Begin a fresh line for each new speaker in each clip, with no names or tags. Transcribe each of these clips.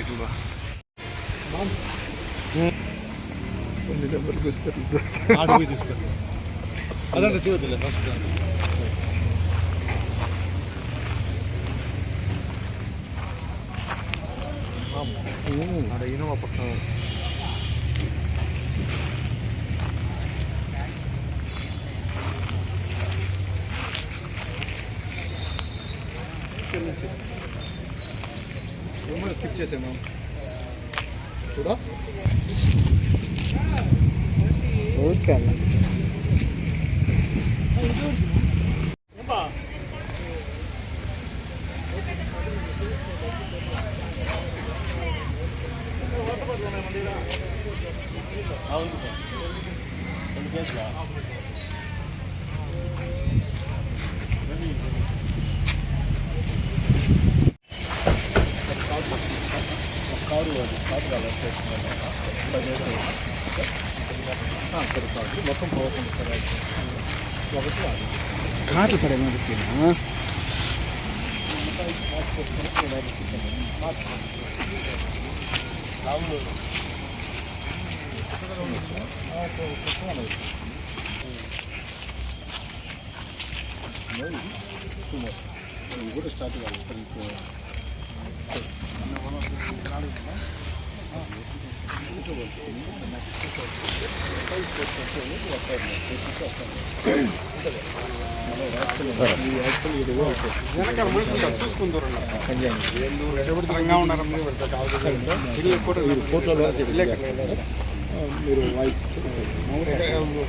ಇಲ್ವಾ ಒಂದು ನಂಬರ್ ಗೊತ್ತಿಲ್ಲ ಅದನ್ನು
ಸಿಗೋದಿಲ್ಲ ಫಸ್ಟ್ ಹ್ಞೂ ಅಡ ಏನೋ
ಪಕ್ಕ ఇనోవా పక్కన
ఏమైనా స్కిప్ చేసాము చూడా
ఓకే అన్న
అవును కారు అది కారు కావాలి సరే కాదు మొత్తం పోకుండా సరే ఒకటి అది
కార్లు మరి
అవును ఇది కూడా స్టార్ట్ కావాలి. సార్ ఇప్పుడు
మీరు వాయిస్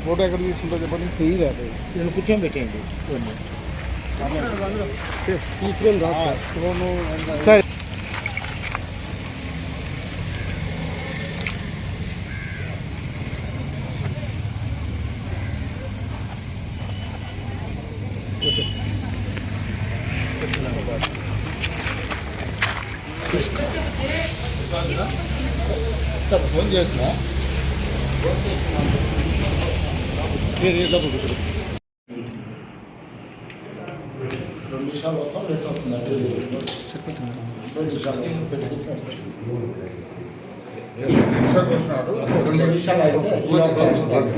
ఫోటో ఎక్కడ తీసుకుంటారు చెప్పండి
తీయలేదు నేను కూర్చొని పెట్టేయండి
తీసుకొని రాదు సరే
సార్ ఫోన్ చేసిన రెండు నిమిషాలు వస్తాం లేట్ అవుతుంది అంటే రెండు పెట్టేస్తాను సార్. రెండు నిమిషాలు అయితే రెండు అయితే ఈ లోపల వస్తాడు.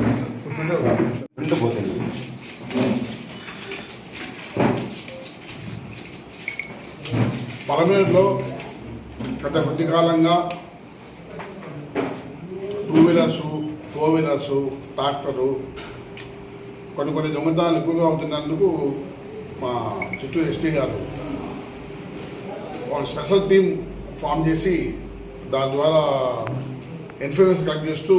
కూర్చుంటే ఒక నిమిషం.
పలమేరులో గత కొద్ది కాలంగా two wheelers four wheelers tractor కొన్ని కొన్ని దొంగతనాలు ఎక్కువగా అవుతున్నందుకు మా చిత్తూరు ఎస్పీ గారు ఒక స్పెషల్ టీం ఫామ్ చేసి దాని ద్వారా ఇన్ఫర్మేషన్ కలెక్ట్ చేస్తూ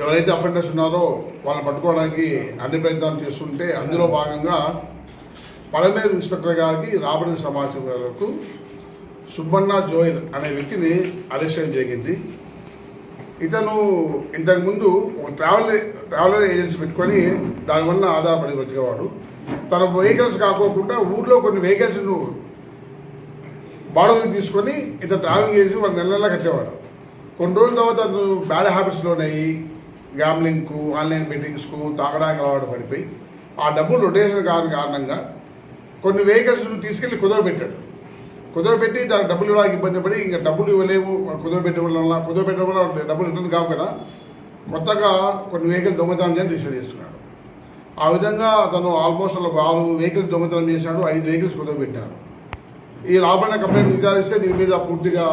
ఎవరైతే అఫెండర్స్ ఉన్నారో వాళ్ళని పట్టుకోవడానికి అన్ని ప్రయత్నాలు చేస్తుంటే అందులో భాగంగా పలమేరు ఇన్స్పెక్టర్ గారికి రాబడిన సమాచారం వరకు సుబ్బన్న జోయల్ అనే వ్యక్తిని అరెస్ట్ జరిగింది. ఇతను ఇంతకుముందు ఒక ట్రావెల్ ట్రావెలర్ ఏజెన్సీ పెట్టుకొని దానివల్ల ఆధారపడి బతికేవాడు తన వెహికల్స్ కాకోకుండా ఊర్లో కొన్ని వెహికల్స్ను బాడోకి తీసుకొని ఇతను ట్రావెలింగ్ చేసి వాడు నెల నెలలా కట్టేవాడు. కొన్ని రోజుల తర్వాత అతను బ్యాడ్ హ్యాబిట్స్లోనయ్యి గ్యామ్లింగ్కు ఆన్లైన్ బెట్టింగ్స్కు తాగడానికి అలవాటు పడిపోయి ఆ డబ్బులు రొటేషన్ కారణంగా కొన్ని వెహికల్స్ తీసుకెళ్ళి కుదవబెట్టాడు కుదవబెట్టి దానికి డబ్బులు ఇవ్వడానికి ఇబ్బంది పడి ఇంకా డబ్బులు ఇవ్వలేము కుదవబెట్టడం వల్ల కుదవబెట్టడం వల్ల డబ్బులు రిటర్న్ కావు కదా. కొత్తగా కొన్ని వెహికల్ దొంగతనం చేయని డిసైడ్ చేస్తున్నాడు ఆ విధంగా అతను ఆల్మోస్ట్ ఒక ఆరు వెహికల్స్ దొంగతనం చేశాడు ఐదు వెహికల్స్ కుదవబెట్టాడు ఈ రాబడిన కంప్లైంట్ విచారిస్తే దీని మీద పూర్తిగా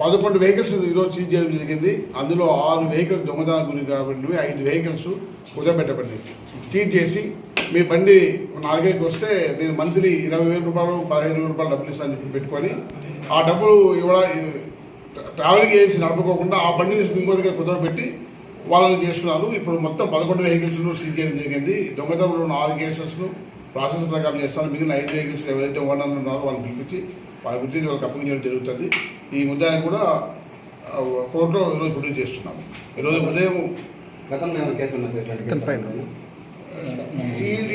పదకొండు వెహికల్స్ ఈరోజు సీజ్ చేయడం జరిగింది. అందులో ఆరు వెహికల్స్ దొంగతనం గురి కాబట్టి ఐదు వెహికల్స్ కుదరబెట్టబడింది చీట్ చేసి మీ బండి నాలుగైదుకి వస్తే నేను మంత్లీ ఇరవై వేల రూపాయలు పదిహేను వేల రూపాయలు డబ్బులు ఇస్తాను చెప్పి పెట్టుకొని ఆ డబ్బులు ఇవ్వడా ట్రావెలింగ్ చేసి నడపకోకుండా ఆ బండి తీసుకుని ఇంకో దగ్గర కుదరబెట్టి వాళ్ళని చేసుకున్నారు ఇప్పుడు మొత్తం పదకొండు వెహికల్స్ను సీజ్ చేయడం జరిగింది. దొంగతనంలో ఉన్న ఆరు కేసెస్ను ప్రాసెస్ ప్రకారం చేస్తారు మిగిలిన ఐదు వెహికల్స్ ఎవరైతే ఓనర్లు ఉన్నారో వాళ్ళని పిలిపించి వాళ్ళ గురించి వాళ్ళకి అప్పగించడం జరుగుతుంది. ఈ ముద్దాయిని కూడా కోర్టులో ఈరోజు ప్రొడ్యూస్ చేస్తున్నాము. ఈరోజు ఉదయం?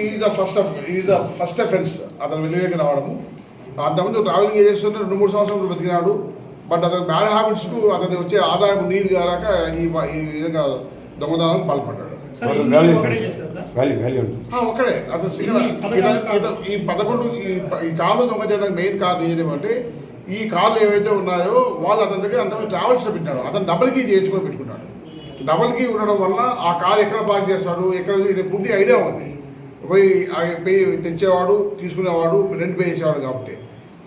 Is the first is the first offence. అతను వెలుగులోకి రావడము. అంతకుముందు ట్రావెలింగ్ చేస్తుంటే రెండు మూడు సంవత్సరాలు బతికినాడు. బట్ అతని బ్యాడ్ హ్యాబిట్స్కు అతని వచ్చే ఆదాయం నీరు కాక ఈ ఈ విధంగా దొంగతనాలకు పాల్పడ్డాడు. అతను సింగల్ ఈ పదకొండు ఈ కాలు దొంగ చేయడానికి మెయిన్ కారణం ఏంటంటే ఈ కార్లు ఏవైతే ఉన్నాయో వాళ్ళు అతని దగ్గర అంత ట్రావెల్స్ పెట్టినాడు అతను డబుల్ కీ చేయించుకొని పెట్టుకున్నాడు. డబుల్ కీ ఉండడం వల్ల ఆ కార్ ఎక్కడ పార్క్ చేస్తాడు ఎక్కడ ఇది పూర్తి ఐడియా ఉంది. పోయి ఆ పోయి తెచ్చేవాడు తీసుకునేవాడు రెంట్ పే చేసేవాడు కాబట్టి.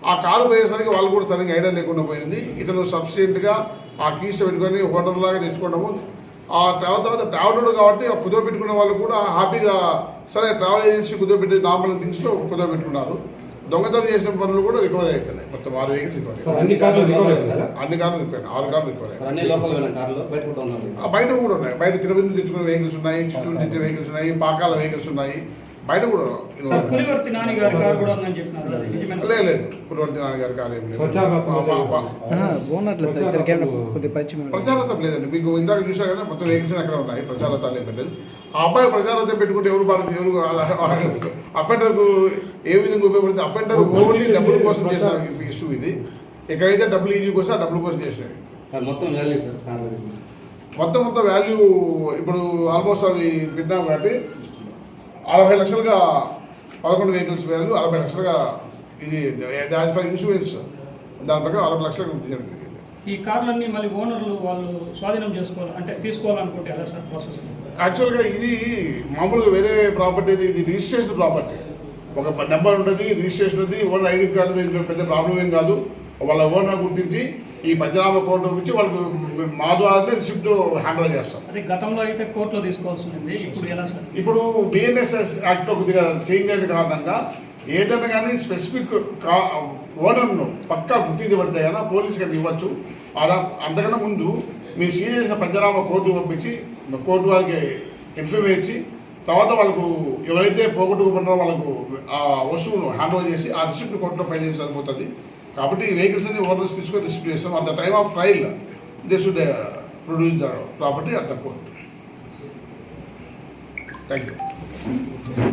ఆ కారు పోయేసరికి వాళ్ళు కూడా సరిగ్గా ఐడియా లేకుండా పోయింది. ఇతను సఫిషియెంట్గా ఆ కీస్ పెట్టుకొని హోటల్ లాగా తెచ్చుకోవడము ఆ తర్వాత తర్వాత ట్రావెలర్ కాబట్టి ఆ కుదో పెట్టుకునే వాళ్ళు కూడా హ్యాపీగా సరే ట్రావెల్ ఏజెన్సీ కుదో పెట్టి నార్మల్ థింగ్స్లో కుదో పెట్టుకున్నారు. దొంగతనం చేసిన పనులు కూడా రికవరీ అయిపోయినాయి. మొత్తం ఆరు వెహికల్స్ రికవరీ
సార్ అన్ని కార్లు రికవర్ అయ్యాయి సార్?
అన్ని కార్లు రికవరీ ఆరు కార్లు రికవరీ
సార్ అన్ని లోకల్ వెళ్ళిన కార్లు బయట కూడా
ఉన్నాయి. బయట తిరుపతి నుంచి తెచ్చుకునే వెహికల్స్ ఉన్నాయి చిత్తూరు నుంచి తెచ్చే వెహికల్స్ ఉన్నాయి పాకాల వెహికల్స్ ఉన్నాయి. బయట కూడా
పులివర్తి కారు ఉందని చెప్పినారు?
లేదు లేదు. పులివర్తి నాన్నగారి లేదు. ప్రచారతం లేదండి. మీకు ఇందాక చూసా కదా మొత్తం వెహికల్స్ అక్కడ ఉన్నాయి. ప్రచారతాలు ఏం పెట్టలేదు. ఆ అబ్బాయి ప్రచారతం పెట్టుకుంటే ఎవరు భారత ఎవరు అఫెండర్ ఏ విధంగా ఉపయోగపడుతుంది? అఫెండర్ ఓన్లీ డబ్బుల కోసం చేసిన ఇష్యూ ఇది. ఎక్కడైతే డబ్బులు ఈజీ కోసం ఆ డబ్బుల కోసం చేసినవి
సార్ మొత్తం
మొత్తం మొత్తం వాల్యూ ఇప్పుడు ఆల్మోస్ట్ అవి పెట్టినాం కాబట్టి అరవై లక్షలుగా పదకొండు వెహికల్స్ వాల్యూ అరవై లక్షలుగా ఇది దాని ఫర్ ఇన్సూరెన్స్ దాని ప్రకారం అరవై లక్షలకు జరిగింది.
ఈ కార్లన్నీ మళ్ళీ ఓనర్లు వాళ్ళు స్వాధీనం చేసుకోవాలి అంటే తీసుకోవాలనుకుంటే ఎలా సార్ ప్రాసెస్
యాక్చువల్గా ఇది మామూలుగా వేరే ప్రాపర్టీ ఇది రిజిస్ట్రేషన్ ప్రాపర్టీ ఒక నెంబర్ ఉంటుంది రిజిస్ట్రేషన్ ఉంది ఓనర్ ఐడి కార్డు పెద్ద ప్రాబ్లం ఏం కాదు. వాళ్ళ ఓనర్ గుర్తించి ఈ పంచనామా కోర్టు నుంచి వాళ్ళకు మా ద్వారానే రిసిప్ట్ హ్యాండిల్ చేస్తాం.
అదే గతంలో అయితే కోర్టులో తీసుకోవాల్సి ఉంది ఇప్పుడు ఎలా సార్?
ఇప్పుడు బిఎన్ఎస్ఎస్ యాక్ట్ కొద్దిగా చేంజ్ అయిన కారణంగా ఏదైనా కానీ స్పెసిఫిక్ ఓనర్ను పక్కా గుర్తించబడితే కదా పోలీస్ గారికి ఇవ్వచ్చు. అలా అంతకన్నా ముందు మేము సీజ్ చేసిన పంచనామా కోర్టు పంపించి కోర్టు వారికి ఇన్ఫర్మ్ ఇచ్చి తర్వాత వాళ్ళకు ఎవరైతే పోగొట్టుకున్నారో వాళ్ళకు ఆ వస్తువును హ్యాండ్ ఓవర్ చేసి ఆ రిసిప్ట్ కోర్టులో ఫైల్ చేసి సరిపోతుంది. కాబట్టి ఈ వెహికల్స్ అన్ని ఓనర్స్ తీసుకొని రిసీవ్ చేస్తాం. At the time of trial they should produce the property at the court thank you